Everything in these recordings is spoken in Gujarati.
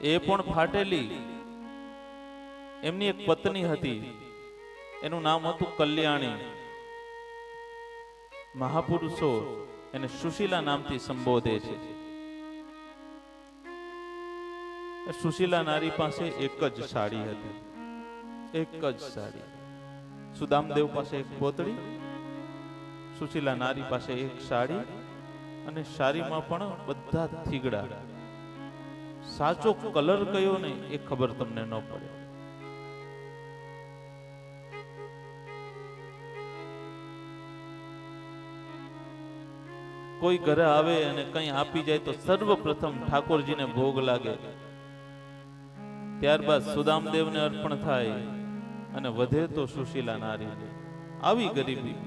એ પણ ફાટેલી. એમની એક પત્ની હતી. એનું નામ હતું કલ્યાણી. મહાપુરુષો એને સુશીલા નામથી સંબોધે છે. સુશીલા નારી પાસે એક જ સાડી હતી. એક જ સાડી. સુદામદેવ પાસે એક પોતળી, સુશીલા નારી પાસે એક સાડી અને સાડીમાં પણ બધા થીગડા. સાચો કલર કયો ને એ ખબર તમને ન પડે. કોઈ ઘરે આવે અને કંઈ આપી જાય તો સર્વપ્રથમ ઠાકોરજીને ભોગ લાગે. ત્યારબાદ સુદામદેવને અર્પણ થાય અને વધે તો સુશીલા નારી આવી ગરીબી,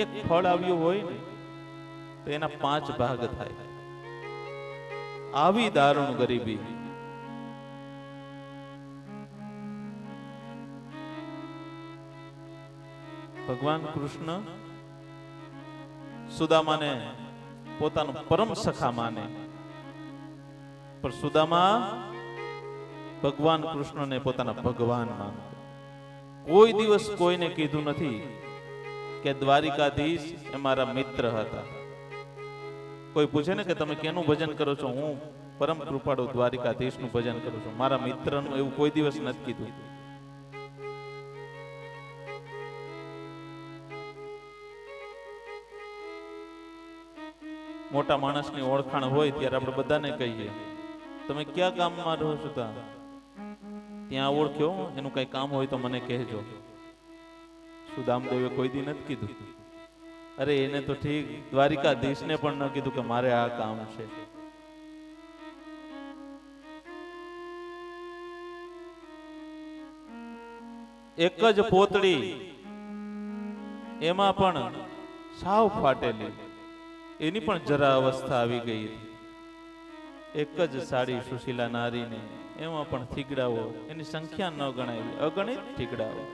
એક ફળ આવ્યું હોય ને, તો એના પાંચ ભાગ થાય. આવી દારૂણ ગરીબી ભગવાન કૃષ્ણ સુદામાને પોતાનું પરમ સખા માને. પણ સુદામા ભગવાન કૃષ્ણને પોતાના ભગવાન માને કોઈ દિવસ કોઈને કીધું નથી કે દ્વારિકાધીશ એ મારા મિત્ર હતા. કોઈ પૂછે ને કે તમે કેનું ભજન કરો છો? હું પરમ કૃપાળુ દ્વારિકાધીશનું ભજન કરું છું. મારા મિત્રનું એવું કોઈ દિવસ નથી કીધું. મોટા માણસની ઓળખાણ હોય ત્યારે આપણે બધાને કહીએ. તમે ક્યાં ગામમાં રહો છો ત્યાં ઓળખ્યો? એનું કઈ કામ હોય તો મને કહેજો. સુદામદેવે કોઈ દી નથી કીધું? અરે એને તો ઠીક, દ્વારિકાધીશને પણ ન કીધું કે મારે આ કામ છે. એક જ પોતળી, એમાં પણ સાવ ફાટેલી. એની પણ જરા અવસ્થા આવી ગઈ હતી. એક જ સાડી સુશીલા નારીને એમાં પણ થીગડાઓ એની સંખ્યા ન ગણાય અગણિત થીગડાઓ.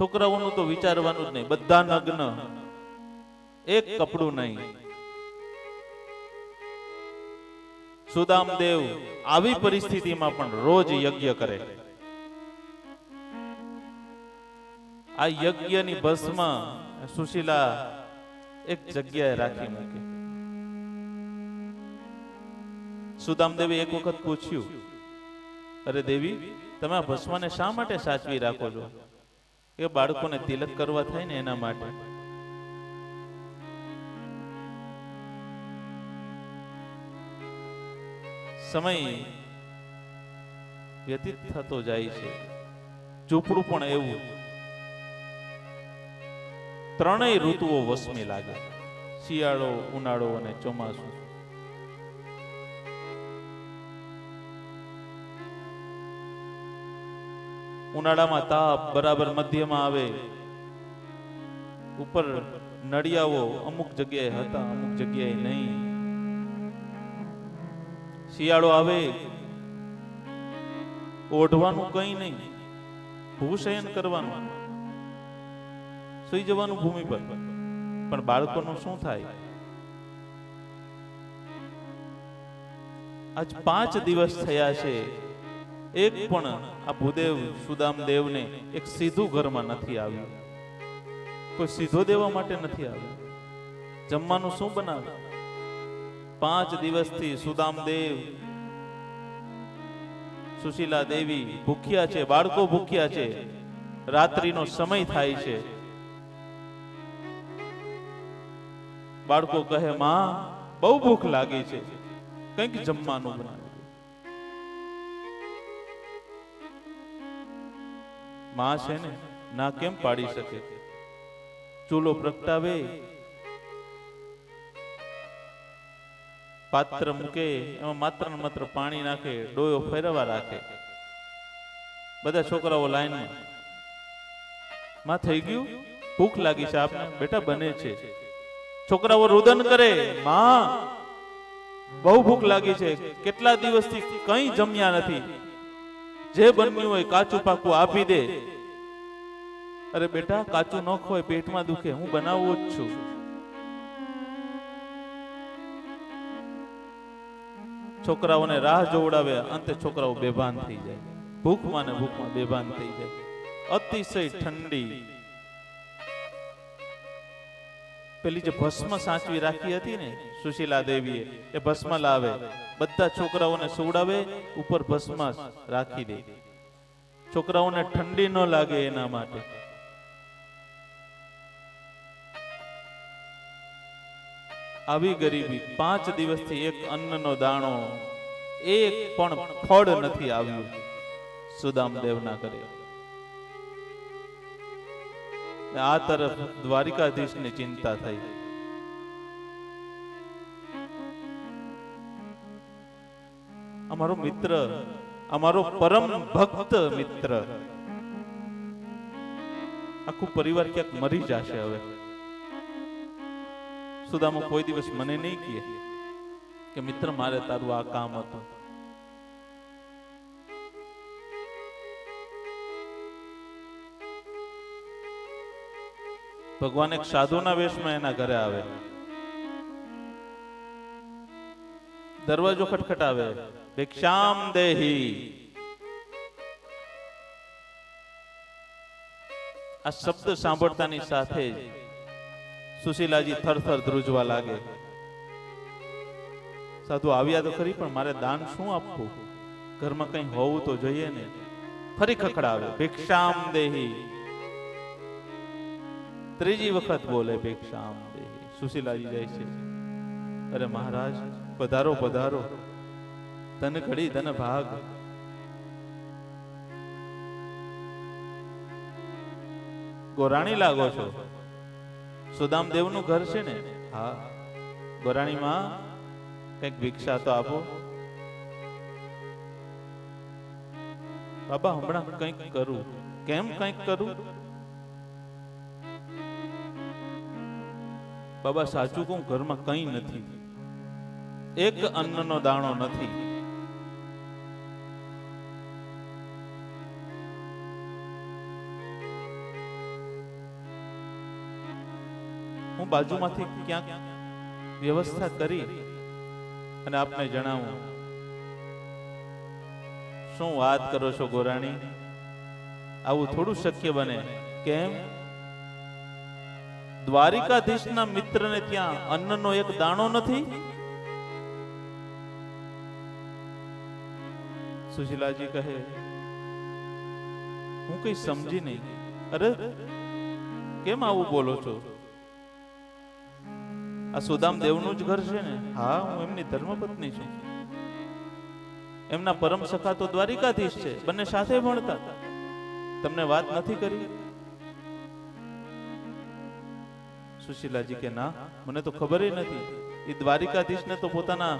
છોકરાઓનું તો વિચારવાનું જ નહીં બધા નગ્ન. એક કપડું નહીં. સુદામદેવ આવી પરિસ્થિતિમાં પણ રોજ યજ્ઞ કરે. આ યજ્ઞની ભસ્મ સુશીલા એક જગ્યાએ રાખી મૂકે. સુદામદેવે એક વખત પૂછ્યું, અરે દેવી, તમે આ ભસ્મને શા માટે સાચવી રાખો છો? એ બાળકોને તિલક કરવા થાય ને એના માટે. સમય વ્યતીત થતો જાય છે. ઝૂંપડું પણ એવું ત્રણેય ઋતુઓ વસમી લાગે. શિયાળો, ઉનાળો અને ચોમાસું. ઉનાળામાં તાપ બરાબર મધ્યમાં આવે. ઉપર નળિયાઓ અમુક જગ્યાએ હતા, અમુક જગ્યાએ નહીં. શિયાળો આવે. ઓઢવાનું કઈ નહીં. ભૂશયન કરવાનું. સુઈ જવાનું ભૂમિ પર. પણ બાળકોનું શું થાય? આજ પાંચ દિવસ થયા છે. એક પણ આ ભૂદેવ સુદામદેવને એક સીધું ઘરમાં નથી આવ્યું. કોઈ સીધો દેવા માટે નથી આવ્યું. જમવાનું શું બનાવ્યું પાંચ દિવસથી સુદામદેવ, સુશીલા દેવી ભૂખ્યા છે, બાળકો ભૂખ્યા છે. રાત્રિનો સમય થાય છે. બાળકો કહે, માં, બહુ ભૂખ લાગી છે. કંઈક જમવાનું બનાવી. માં છે ને, ના કેમ પાડી શકે? ચૂલો પ્રગટાવે, પાત્ર મૂકે, એમાં માત્ર ને માત્ર પાણી નાખે, ડોયો ફેરવા રાખે. બધા છોકરાઓ લાઈનમાં. માં, થઈ ગયું? ભૂખ લાગી છે આપને? બેટા, બને છે. છોકરાઓ રુદન કરે, માં, બહુ ભૂખ લાગી છે. કેટલા દિવસથી કંઈ જમ્યા નથી. જે બન્યું હોય કાચું પાકું આપી દે. અરે બેટા, કાચું ન ખોય પેટમાં દુખે. હું બનાવું જ છું. છોકરાઓને રાહ જોવડાવે, અંતે છોકરાઓ બેભાન થઈ જાય. ભૂખમાં ને ભૂખમાં બેભાન થઈ જાય. અતિશય ઠંડી. પેલી જે ભસ્મ સાચવી રાખી હતી ને સુશીલા દેવીએ, એ ભસ્મ લાવે. બધા છોકરાઓને સુવડાવે, ઉપર ભસ્મ રાખી દે. છોકરાઓને ઠંડી ન લાગે એના માટે. આવી ગરીબી, પાંચ દિવસથી એક અન્નનો દાણો, એક પણ ફળ નથી આવ્યું. સુદામદેવના કરે આ તરફ દ્વારિકાધીશની ચિંતા થઈ. અમારો મિત્ર, અમારો પરમ ભક્ત મિત્ર. આખું પરિવાર ક્યાંક મરી જશે હવે. સુદામા કોઈ દિવસ મને નહીં કહે કે, મિત્ર, મારે તારું આ કામ હતું. ભગવાન એક સાધુના વેશમાં એના ઘરે આવે. દરવાજો ખટખટાવે. ભિક્ષામ દેહી. આ શબ્દ સાંભળતાની સાથે જ સુશીલાજી થરથર ધ્રુજવા લાગે. સાધુ આવ્યા તો ખરી, પણ મારે દાન શું આપવું? ઘરમાં કઈ હોવું તો જોઈએ ને? ફરી ખખડાવે. ભિક્ષામ દેહી. ત્રીજી વખત બોલે ભિક્ષામ સુશીલાજી જાય છે અરે મહારાજ, પધારો પધારો. તન ઘડી તન ભાગ. ગોરાણી લાગો છો? સુદામ દેવનું ઘર છે ને? હા. ગોરાણીમાં કંઈક ભિક્ષા તો આપો. બાબા, હમણાં કંઈક કરું. કેમ કંઈક કરું? બાબા, સાચું કહું, ઘરમાં કંઈ નથી. એક અન્નનો દાણો નથી. હું બાજુમાંથી ક્યાંક વ્યવસ્થા કરી અને આપને જણાવું. શું વાત કરો છો ગોરાણી? આવું થોડું શક્ય બને. કેમ? દ્વારિકાધીશના મિત્રને ત્યાં અન્નનો એક દાણો નથી? સુશીલાજી કહે, હું કઈ સમજી નહીં. અરે, કેમ આવું બોલો છો? આ સુદામ દેવનું જ ઘર છે ને. હા, હું એમની ધર્મપત્ની છું. એમના પરમ સખા તો દ્વારિકાધીશ છે, બંને સાથે ભણતા. તમને વાત નથી કરી? સુશીલાજી કે, ના, મને તો ખબર નથી. એ દ્વારિકાધીશને તો પોતાના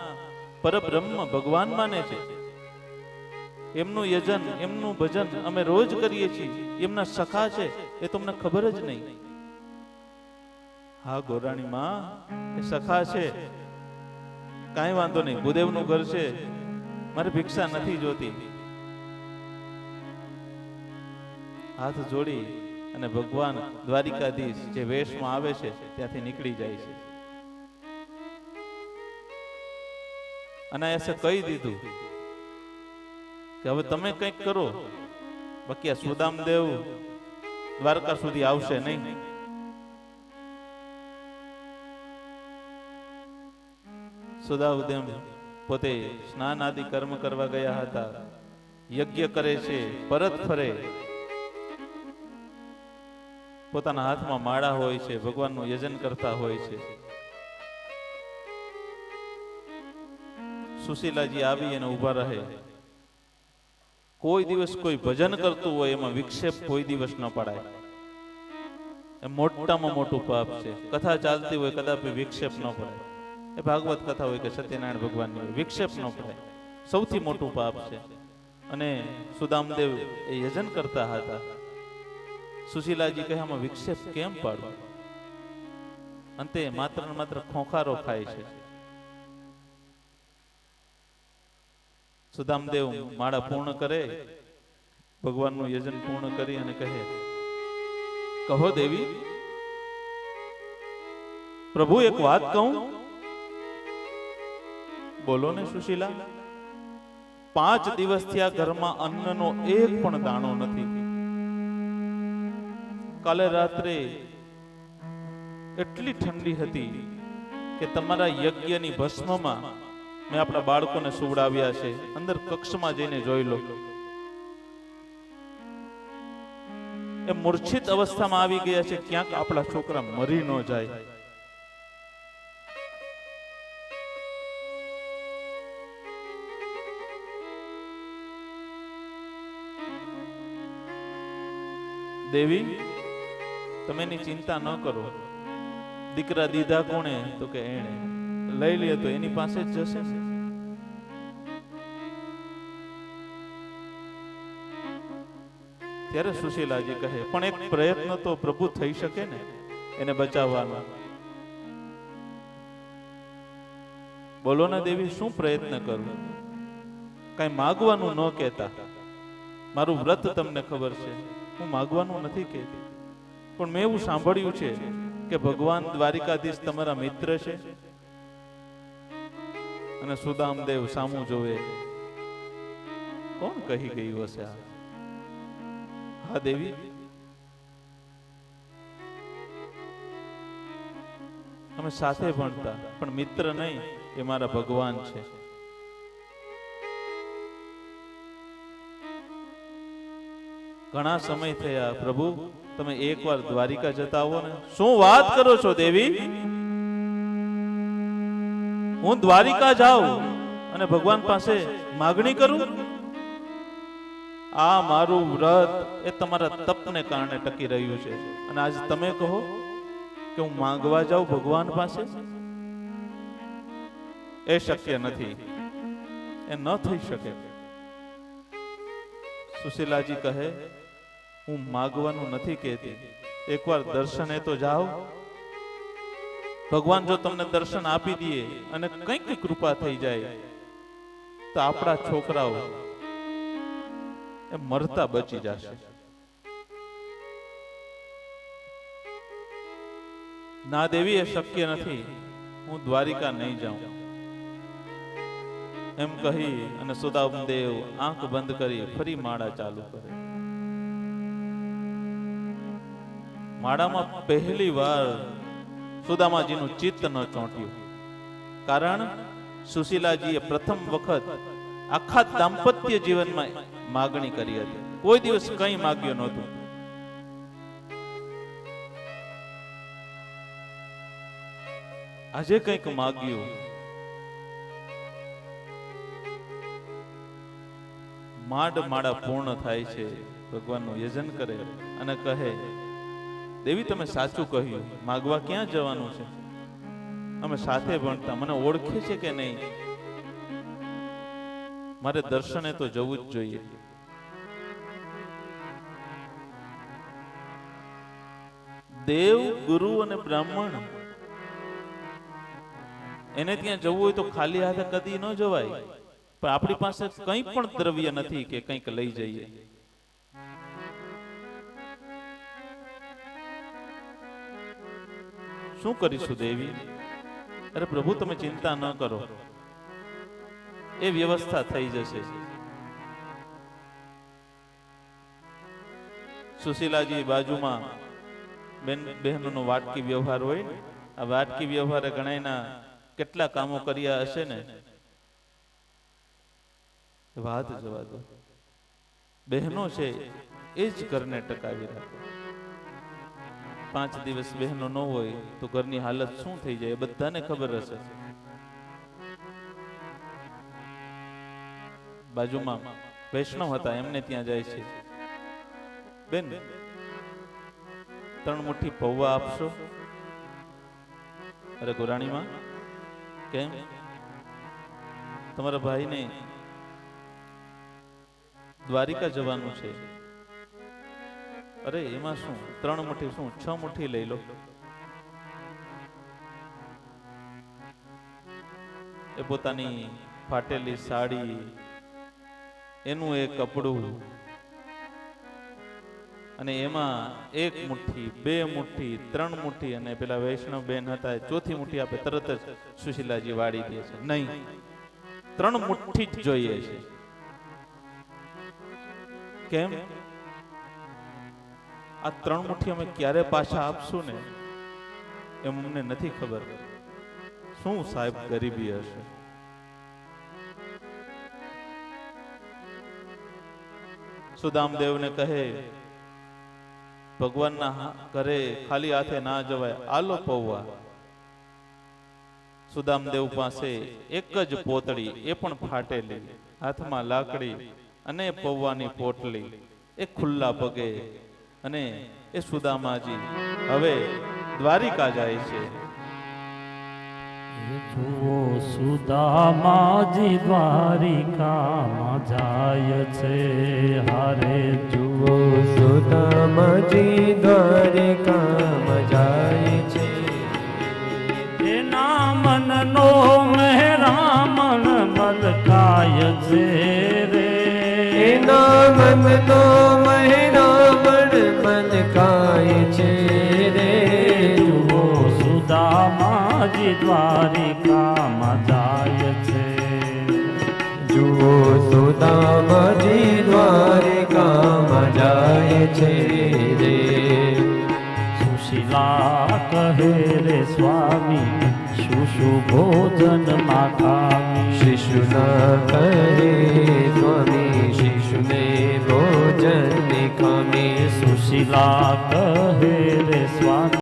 પરબ્રહ્મ ભગવાન માને છે. એમનું યજન, એમનું ભજન અમે રોજ કરીએ છીએ. એમના સખા છે, એ તમને ખબર જ નહીં. હા, ગોરાણી માં સખા છે. કાંઈ વાંધો નહીં, ભૂદેવનું ઘર છે. મારે ભિક્ષા નથી જોતી. હાથ જોડી અને ભગવાન દ્વારિકાધીશ જે વેશમાં આવે છે, ત્યાંથી નીકળી જાય છે. અનાયાસે કહી દીધું કે હવે તમે કંઈક કરો. બાકી આ સુદામદેવ દ્વારકા સુધી આવશે નહીં. સુદાઉદેમ પોતે સ્નાન આદિ કર્મ કરવા ગયા હતા. યજ્ઞ કરે છે, પરત ફરે. પોતાના હાથમાં માળા હોય છે, ભગવાનનું યજન કરતા હોય છે. સુશીલાજી આવી અને ઊભા રહે. કોઈ દિવસ કોઈ ભજન કરતું હોય, એમાં વિક્ષેપ કોઈ દિવસ ન પડાય. મોટામાં મોટું પાપ છે. કથા ચાલતી હોય, કદાપી વિક્ષેપ ન પડાય. એ ભાગવત કથા હોય કે સત્યનારાયણ ભગવાનની વિક્ષેપ ન પડાય. સૌથી મોટું પાપ છે. અને સુદામદેવ એ યજન કરતા હતા. સુશીલાજી કહે, આમાં વિક્ષેપ કેમ પાડવો અંતે માત્ર ને માત્ર ખોખારો ખાય છે. સુદામદેવ માળા પૂર્ણ કરે, ભગવાનનું યજન પૂર્ણ કરી અને કહે, કહો દેવી, પ્રભુ એક વાત કહું? બોલો ને સુશીલા, પાંચ દિવસથી આ ઘરમાં અન્નનો એક પણ દાણો નથી. કાલે રાત્રે એટલી ઠંડી હતી કે તમારા યજ્ઞની ભસ્મમાં મેં આપણા બાળકોને સુવડાવ્યા છે. અંદર કક્ષમાં જઈને જોઈ લો. એ મૂર્છિત અવસ્થામાં આવી ગયા છે, ક્યાંક આપણા છોકરા મરી ન જાય. દેવી તમે એની ચિંતા ન કરો. દીકરા દીધા કોણે? તો કે એણે. લઈ લે તો એની પાસે જ જશે. ત્યારે સુશીલાજી કહે, પણ એક પ્રયત્ન તો પ્રભુ થઈ શકે ને? એને બચાવવાનો. બોલો ને દેવી, શું પ્રયત્ન કરવો કઈ માગવાનું ન કહેતા. મારું વ્રત તમને ખબર છે. હું માગવાનું નથી કહેતી. પણ મેં એવું સાંભળ્યું છે કે ભગવાન દ્વારિકાધીશ તમારા મિત્ર છે. અને સુદામદેવ સામું જોવે. કોણ કહી ગયું હશે હા, દેવી? અમે સાથે ભણતા, પણ મિત્ર નહીં, એ મારા ભગવાન છે. ઘણા સમય થયા. પ્રભુ, તમે એકવાર દ્વારિકા જતા આવો ને. શું વાત કરો છો, દેવી? હું દ્વારિકા જાઉં અને ભગવાન પાસે માગણી કરું? આ મારું વ્રત એ તમારા તપને કારણે ટકી રહ્યું છે. અને આજ તમે કહો કે હું માંગવા જાઉં ભગવાન પાસે? એ શક્ય નથી. એ ન થઈ શકે. સુશીલાજી કહે, હું માગવાનું નથી કહેતી. એકવાર દર્શને તો જાઓ. ભગવાન જો તમને દર્શન આપી દે અને કંઈક કૃપા થઈ જાય, તો આપણા છોકરાઓ એ મરતા બચી જશે. ના દેવી એ શક્ય નથી. હું દ્વારિકા નહીં જાઉં. એમ કહી અને સુદામદેવ આંખ બંધ કરી ફરી માળા ચાલુ કરે. માળામાં પહેલી વાર સુદામાજીનું ચિત્ત ન ચોંટ્યું. કારણ સુશીલાજીએ પ્રથમ વખત આખા દાંપત્ય જીવનમાં માગણી કરી હતી. કોઈ દિવસ કંઈ માગ્યો નહોતું. આજે કંઈક માગ્યું. માંડ માળા પૂર્ણ થાય છે. ભગવાનનું યજન કરે અને કહે, દેવી, તમે સાચું કહ્યું. માગવા ક્યાં જવાનું છે? અમે સાથે ભણતા. મને ઓળખે છે કે નહીં? મારે દર્શને તો જવું જ જોઈએ. દેવ, ગુરુ અને બ્રાહ્મણ, એને ત્યાં જવું હોય તો ખાલી હાથે કદી ન જવાય. પણ આપણી પાસે કંઈ પણ દ્રવ્ય નથી કે કંઈક લઈ જઈએ. શું કરીશું દેવી? અરે પ્રભુ તમે ચિંતા ન કરો. એ વ્યવસ્થા થઈ જશે. સુશીલાજી બાજુમાં બેન બહેનોનો વાટકી વ્યવહાર હોય. આ વાટકી વ્યવહારે ગણાયના કેટલા કામો કર્યા હશે ને? વાત જવા દો બહેનો છે, એ જ ઘરને ટકાવી રાખે. પાંચ દિવસ બહેનો ન હોય તો ઘરની હાલત શું થઈ જાય બધાને ખબર હશે. બાજુમાં વૈષ્ણવ હતા, એમને ત્યાં જાય છે. બેન, ત્રણ મુઠ્ઠી પૌવા આપશો? અરે ગોરાણીમાં, કેમ? તમારા ભાઈને દ્વારિકા જવાનું છે. અરે, એમાં શું? ત્રણ મુઠ્ઠી શું? છ મુઠ્ઠી લઈ લો. એ પોતાની ફાટેલી સાડી, એનું એક કપડું અને એમાં એક મુઠ્ઠી, બે મુઠ્ઠી, ત્રણ મુઠ્ઠી અને પેલા વૈષ્ણવ બેન હતા, એ ચોથી મુઠ્ઠી આપે તરત જ સુશીલાજી વાળી દે છે. નહીં. ત્રણ મુઠ્ઠી જ જોઈએ છે. કેમ? આ ત્રણ મુઠ્ઠી અમે ક્યારે પાછા આપશું ને? એમ અમને નથી ખબર. શું સાહેબ ગરીબી હશે? સુદામદેવને કહે, ભગવાનના ઘરે ખાલી હાથે ના જવાય. આલો પૌવા. સુદામદેવ પાસે એક જ પોતળી એ પણ ફાટેલી, હાથમાં લાકડી અને પૌવાની પોટલી, એ ખુલ્લા પગે અને એ સુદામાજી હવે દ્વારિકા જાય છે. જુઓ સુદામાજી દ્વારિકામાં જાય છે. હારે જુઓ સુદામાજી દ્વારિકામાં જાય છે. એના મનનો મહેરામણ મલકાય છે રે. એના મનનો મહિનામણ મનકાય છે રે જુઓ સુદામાજી દ્વારિકામાં જાય છે જુઓ સુદામાજી દ્વારિકામાં જાય છે રે સુશીલા કહે રે સ્વામી શું શું ભોજન માતા શિશુના કરે સ્વામી ભોજન ખામી સુશીલા કહે રે સ્વામી